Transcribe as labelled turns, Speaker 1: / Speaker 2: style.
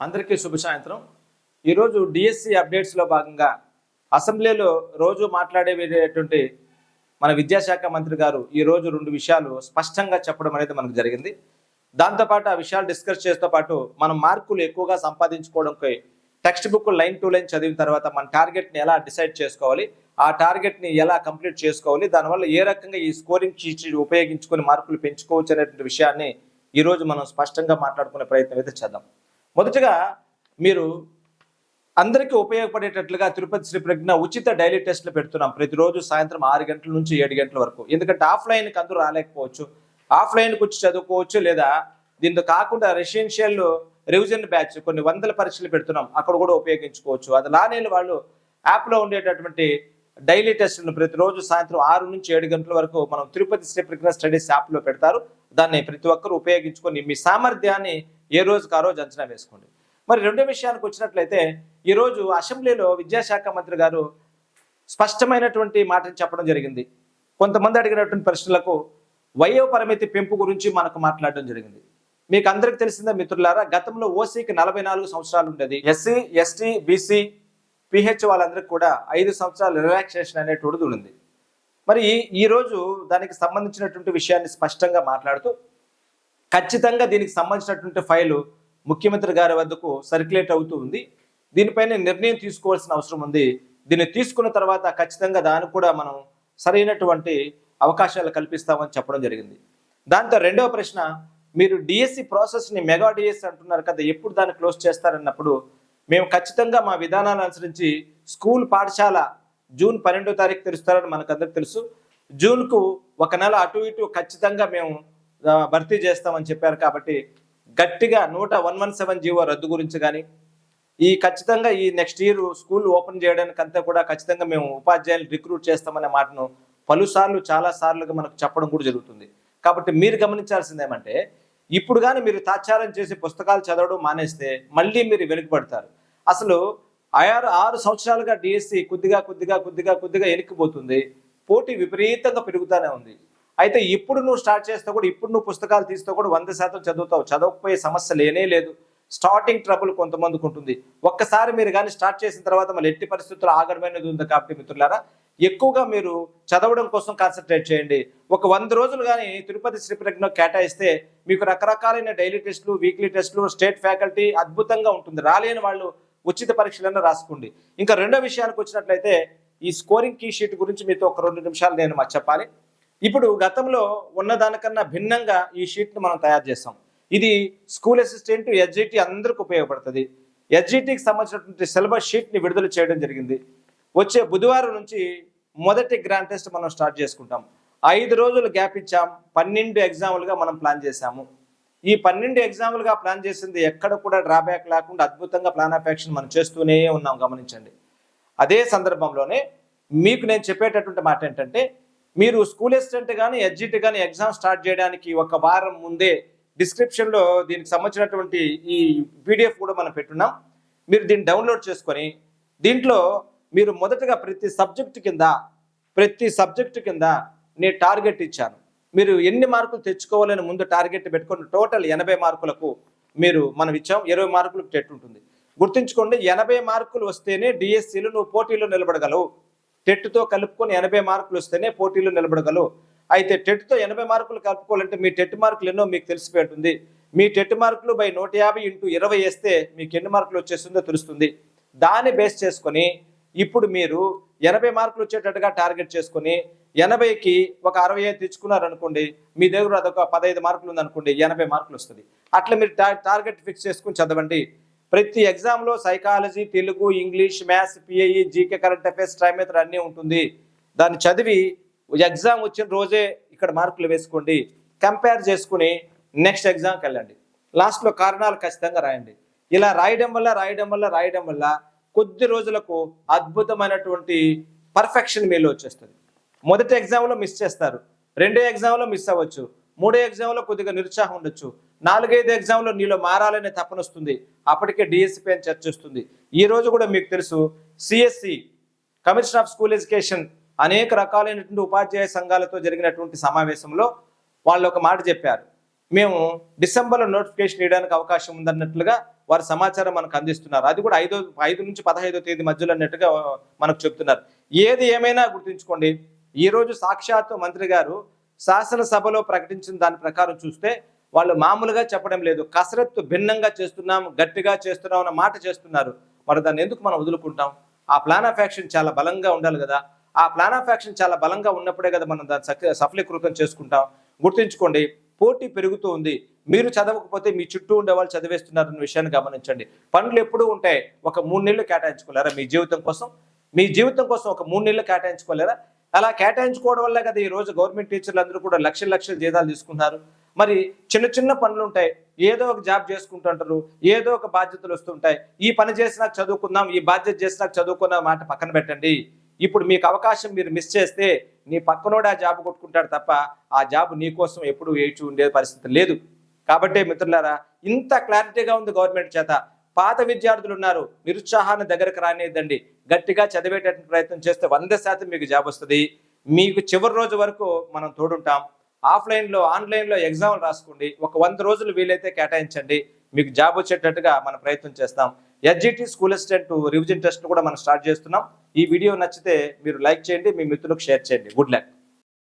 Speaker 1: అందరికీ శుభ సాయంత్రం. ఈరోజు డిఎస్సి అప్డేట్స్లో భాగంగా అసెంబ్లీలో రోజు మాట్లాడేటువంటి మన విద్యాశాఖ మంత్రి గారు ఈరోజు రెండు విషయాలు స్పష్టంగా చెప్పడం అనేది మనకు జరిగింది. దాంతోపాటు ఆ విషయాలు డిస్కస్ చేస్తూ పాటు మనం మార్కులు ఎక్కువగా సంపాదించుకోవడంపై text book line to line చదివిన తర్వాత మన టార్గెట్ని ఎలా డిసైడ్ చేసుకోవాలి ఆ టార్గెట్ని ఎలా కంప్లీట్ చేసుకోవాలి దానివల్ల ఏ రకంగా ఈ స్కోరింగ్ షీట్ ఉపయోగించుకొని మార్కులు పెంచుకోవచ్చు అనేటువంటి విషయాన్ని ఈరోజు మనం స్పష్టంగా మాట్లాడుకునే ప్రయత్నం అయితే చేద్దాం. మొదటగా మీరు అందరికీ ఉపయోగపడేటట్లుగా తిరుపతి శ్రీ ప్రజ్ఞ ఉచిత డైలీ టెస్ట్లు పెడుతున్నాం. ప్రతిరోజు సాయంత్రం ఆరు గంటల నుంచి ఏడు గంటల వరకు. ఎందుకంటే ఆఫ్లైన్కి అందరూ రాలేకపోవచ్చు. ఆఫ్లైన్కి వచ్చి చదువుకోవచ్చు లేదా దీంతో కాకుండా రెసిడెన్షియల్ రివిజన్ బ్యాచ్ కొన్ని వందల పరీక్షలు పెడుతున్నాం. అక్కడ కూడా ఉపయోగించుకోవచ్చు. అది లానే వాళ్ళు యాప్లో ఉండేటటువంటి డైలీ టెస్టులను ప్రతిరోజు సాయంత్రం ఆరు నుంచి ఏడు గంటల వరకు మనం తిరుపతి శ్రీ ప్రజ్ఞ స్టడీస్ యాప్లో పెడతారు. దాన్ని ప్రతి ఒక్కరు ఉపయోగించుకొని మీ సామర్థ్యాన్ని ఏ రోజుకు ఆ రోజు అంచనా వేసుకోండి. మరి రెండో విషయానికి వచ్చినట్లయితే ఈరోజు అసెంబ్లీలో విద్యాశాఖ మంత్రి గారు స్పష్టమైనటువంటి మాటను చెప్పడం జరిగింది. కొంతమంది అడిగినటువంటి ప్రశ్నలకు వయో పరిమితి పెంపు గురించి మనకు మాట్లాడడం జరిగింది. మీకు అందరికి తెలిసిందే మిత్రులారా గతంలో ఓసీకి నలభై నాలుగు సంవత్సరాలు ఉండేది. ఎస్సీ ఎస్టీ బీసీ పిహెచ్ వాళ్ళందరికీ కూడా ఐదు సంవత్సరాలు రిలాక్సేషన్ అనేటువంటిది ఉంది మరి ఈ రోజు దానికి సంబంధించినటువంటి విషయాన్ని స్పష్టంగా మాట్లాడుతూ ఖచ్చితంగా దీనికి సంబంధించినటువంటి ఫైలు ముఖ్యమంత్రి గారి వద్దకు సర్క్యులేట్ అవుతూ ఉంది. దీనిపైన నిర్ణయం తీసుకోవాల్సిన అవసరం ఉంది. దీన్ని తీసుకున్న తర్వాత ఖచ్చితంగా దానికి కూడా మనం సరైనటువంటి అవకాశాలు కల్పిస్తామని చెప్పడం జరిగింది. దాంతో రెండవ ప్రశ్న మీరు డిఎస్సి ప్రాసెస్ని మెగా డిఎస్సి అంటున్నారు కదా ఎప్పుడు దాన్ని క్లోజ్ చేస్తారన్నప్పుడు మేము ఖచ్చితంగా మా విధానాన్ని అనుసరించి స్కూల్ పాఠశాల జూన్ పన్నెండో తారీఖు తెరుస్తారని మనకు అందరికి తెలుసు. జూన్కు ఒక నెల అటు ఇటు ఖచ్చితంగా మేము భర్తీ చేస్తామని చెప్పారు కాబట్టి గట్టిగా నూట వన్ వన్ సెవెన్ జీవో రద్దు గురించి కానీ ఈ ఖచ్చితంగా ఈ నెక్స్ట్ ఇయర్ స్కూల్ ఓపెన్ చేయడానికి అంతా కూడా ఖచ్చితంగా మేము ఉపాధ్యాయులు రిక్రూట్ చేస్తామనే మాటను పలుసార్లు చాలా సార్లుగా మనకు చెప్పడం కూడా జరుగుతుంది. కాబట్టి మీరు గమనించాల్సింది ఏమంటే ఇప్పుడు కానీ మీరు తాత్సారం చేసి పుస్తకాలు చదవడం మానేస్తే మళ్ళీ మీరు వెనుకబడతారు. అసలు ఆరు ఆరు సంవత్సరాలుగా డిఎస్సి కొద్దిగా కొద్దిగా కొద్దిగా కొద్దిగా ఎనికిపోతుంది పోటీ విపరీతంగా పెరుగుతూనే ఉంది. అయితే ఇప్పుడు నువ్వు స్టార్ట్ చేస్తే కూడా ఇప్పుడు నువ్వు పుస్తకాలు తీస్తే కూడా వంద శాతం చదువుతావు. చదవకపోయే సమస్య లేనే లేదు. స్టార్టింగ్ ట్రబుల్ కొంతమందికి ఉంటుంది. ఒక్కసారి మీరు కానీ స్టార్ట్ చేసిన తర్వాత మళ్ళీ ఎట్టి పరిస్థితుల్లో ఆగడమైనది ఉంది కాబట్టి మిత్రులారా ఎక్కువగా మీరు చదవడం కోసం కాన్సన్ట్రేట్ చేయండి. ఒక వంద రోజులు కానీ తిరుపతి శ్రీ ప్రజ్ఞ కేటాయిస్తే మీకు రకరకాలైన డైలీ టెస్టులు వీక్లీ టెస్టులు స్టేట్ ఫ్యాకల్టీ అద్భుతంగా ఉంటుంది. రాలేని వాళ్ళు ఉచిత పరీక్షలన్నా రాసుకోండి. ఇంకా రెండో విషయానికి వచ్చినట్లయితే ఈ స్కోరింగ్ కీ షీట్ గురించి మీతో ఒక రెండు నిమిషాలు నేను మాకు చెప్పాలి. ఇప్పుడు గతంలో ఉన్నదానికన్నా భిన్నంగా ఈ షీట్ని మనం తయారు చేస్తాం ఇది స్కూల్ అసిస్టెంట్ ఎస్జిటి అందరికి ఉపయోగపడుతుంది. ఎస్జిటికి సంబంధించినటువంటి సిలబస్ షీట్ని విడుదల చేయడం జరిగింది. వచ్చే బుధవారం నుంచి మొదటి గ్రాండ్ టెస్ట్ మనం స్టార్ట్ చేసుకుంటాం. ఐదు రోజులు గ్యాప్ ఇచ్చాం. పన్నెండు ఎగ్జాములుగా మనం ప్లాన్ చేశాము. ఈ పన్నెండు ఎగ్జాములుగా ప్లాన్ చేసింది ఎక్కడ కూడా డ్రాబ్యాక్ లేకుండా అద్భుతంగా ప్లాన్ ఆఫ్ యాక్షన్ మనం చేస్తూనే ఉన్నాం గమనించండి. అదే సందర్భంలోనే మీకు నేను చెప్పేటటువంటి మాట ఏంటంటే మీరు స్కూల్ అసిస్టెంట్ కానీ ఎడ్జిట్ కానీ ఎగ్జామ్ స్టార్ట్ చేయడానికి ఒక వారం ముందే డిస్క్రిప్షన్లో దీనికి సంబంధించినటువంటి ఈ పీడిఎఫ్ కూడా మనం పెట్టున్నాం. మీరు దీన్ని డౌన్లోడ్ చేసుకొని దీంట్లో మీరు మొదటగా ప్రతి సబ్జెక్టు కింద ప్రతి సబ్జెక్టు కింద నేను టార్గెట్ ఇచ్చాను. మీరు ఎన్ని మార్కులు తెచ్చుకోవాలని ముందు టార్గెట్ పెట్టుకుని టోటల్ ఎనభై మార్కులకు మీరు మనం ఇచ్చాం. ఇరవై మార్కులకు టెట్ ఉంటుంది. గుర్తుంచుకోండి ఎనభై మార్కులు వస్తేనే డిఎస్సీలు నువ్వు పోటీలో నిలబడగలవు. టెట్తో కలుపుకొని ఎనభై మార్కులు వస్తేనే పోటీలో నిలబడగలవు. అయితే టెట్తో ఎనభై మార్కులు కలుపుకోవాలంటే మీ టెట్ మార్కులు ఎన్నో మీకు తెలిసిపోయి ఉంటుంది. మీ టెట్ మార్కులు బై నూట యాభై ఇంటూ ఇరవై వేస్తే మీకు ఎన్ని మార్కులు వచ్చేస్తుందో తెలుస్తుంది. దాన్ని బేస్ చేసుకొని ఇప్పుడు మీరు ఎనభై మార్కులు వచ్చేటట్టుగా టార్గెట్ చేసుకొని ఎనభైకి ఒక అరవై ఐదు తెచ్చుకున్నారు అనుకోండి మీ దగ్గర అదొక పదహైదు మార్కులు ఉందనుకోండి ఎనభై మార్కులు వస్తుంది. అట్లా మీరు టార్గెట్ ఫిక్స్ చేసుకుని చదవండి. ప్రతి ఎగ్జామ్లో psychology Telugu English maths PIE GK current affairs ట్రైమేటర్ అన్నీ ఉంటుంది. దాన్ని చదివి ఎగ్జామ్ వచ్చిన రోజే ఇక్కడ మార్కులు వేసుకోండి. కంపేర్ చేసుకుని నెక్స్ట్ ఎగ్జామ్కి వెళ్ళండి. లాస్ట్లో కారణాలు ఖచ్చితంగా రాయండి. ఇలా రాయడం వల్ల రాయడం వల్ల రాయడం వల్ల కొద్ది రోజులకు అద్భుతమైనటువంటి పర్ఫెక్షన్ మీలో వచ్చేస్తుంది. మొదటి ఎగ్జామ్లో మిస్ చేస్తారు. రెండో ఎగ్జామ్లో మిస్ అవ్వచ్చు. మూడో ఎగ్జామ్లో కొద్దిగా నిరుత్సాహం ఉండొచ్చు. నాలుగైదు ఎగ్జామ్లో నీలో మారాలనే తపన వస్తుంది. అప్పటికే డిఎస్సిపై అని చర్చ వస్తుంది. ఈ రోజు కూడా మీకు తెలుసు CSC commission of school education అనేక రకాలైనటువంటి ఉపాధ్యాయ సంఘాలతో జరిగినటువంటి సమావేశంలో వాళ్ళు ఒక మాట చెప్పారు. మేము డిసెంబర్లో నోటిఫికేషన్ ఇవ్వడానికి అవకాశం ఉందన్నట్లుగా వారి సమాచారం మనకు అందిస్తున్నారు. అది కూడా ఐదో ఐదు నుంచి పదహైదో తేదీ మధ్యలో అన్నట్టుగా మనకు చెప్తున్నారు. ఏది ఏమైనా గుర్తుంచుకోండి. ఈ రోజు సాక్షాత్తు మంత్రి గారు శాసనసభలో ప్రకటించిన దాని ప్రకారం చూస్తే వాళ్ళు మామూలుగా చెప్పడం లేదు. కసరత్తు భిన్నంగా చేస్తున్నాం గట్టిగా చేస్తున్నాం అన్న మాట చేస్తున్నారు. మరి దాన్ని ఎందుకు మనం వదులుకుంటాం? ఆ ప్లాన్ ఆఫ్ యాక్షన్ చాలా బలంగా ఉండాలి కదా. ఆ ప్లాన్ ఆఫ్ యాక్షన్ చాలా బలంగా ఉన్నప్పుడే కదా మనం దాన్ని సఫలీకృతం చేసుకుంటాం. గుర్తుంచుకోండి పోటీ పెరుగుతూ ఉంది. మీరు చదవకపోతే మీ చుట్టూ ఉండే వాళ్ళు చదివేస్తున్నారన్న విషయాన్ని గమనించండి. పనులు ఎప్పుడూ ఉంటాయి. ఒక మూడు నెలలు కేటాయించుకోలేరా మీ జీవితం కోసం? మీ జీవితం కోసం ఒక మూడు నెలలు కేటాయించుకోలేరా? అలా కేటాయించుకోవడం వల్ల కదా ఈ రోజు గవర్నమెంట్ టీచర్లు అందరూ కూడా లక్షల లక్షల జీతాలు తీసుకున్నారు మరి చిన్న చిన్న పనులు ఉంటాయి. ఏదో ఒక జాబ్ చేసుకుంటుంటారు ఏదో ఒక బాధ్యతలు వస్తుంటాయి ఈ పని చేసినాక చదువుకుందాం ఈ బాధ్యత చేసినాక చదువుకున్న మాట పక్కన పెట్టండి. ఇప్పుడు మీకు అవకాశం మీరు మిస్ చేస్తే నీ పక్కనోడు ఆ జాబ్ కొట్టుకుంటాడు తప్ప ఆ జాబ్ నీ కోసం ఎప్పుడు వేచి ఉండే పరిస్థితి లేదు. కాబట్టి మిత్రులారా ఇంత క్లారిటీగా ఉంది గవర్నమెంట్ చేత. పాత విద్యార్థులు ఉన్నారు. నిరుత్సాహాన్ని దగ్గరకు రానిద్దండి గట్టిగా చదివేటటువంటి ప్రయత్నం చేస్తే వంద శాతం మీకు జాబ్ వస్తుంది. మీకు చివరి రోజు వరకు మనం తోడుంటాం. ఆఫ్లైన్లో ఆన్లైన్లో ఎగ్జామ్లు రాసుకోండి. ఒక వంద రోజులు వీలైతే కేటాయించండి. మీకు జాబ్ వచ్చేటట్టుగా మనం ప్రయత్నం చేస్తాం. SGT school assistant revision test కూడా మనం స్టార్ట్ చేస్తున్నాం. ఈ వీడియో నచ్చితే మీరు లైక్ చేయండి మీ మిత్రులకు షేర్ చేయండి. Good luck.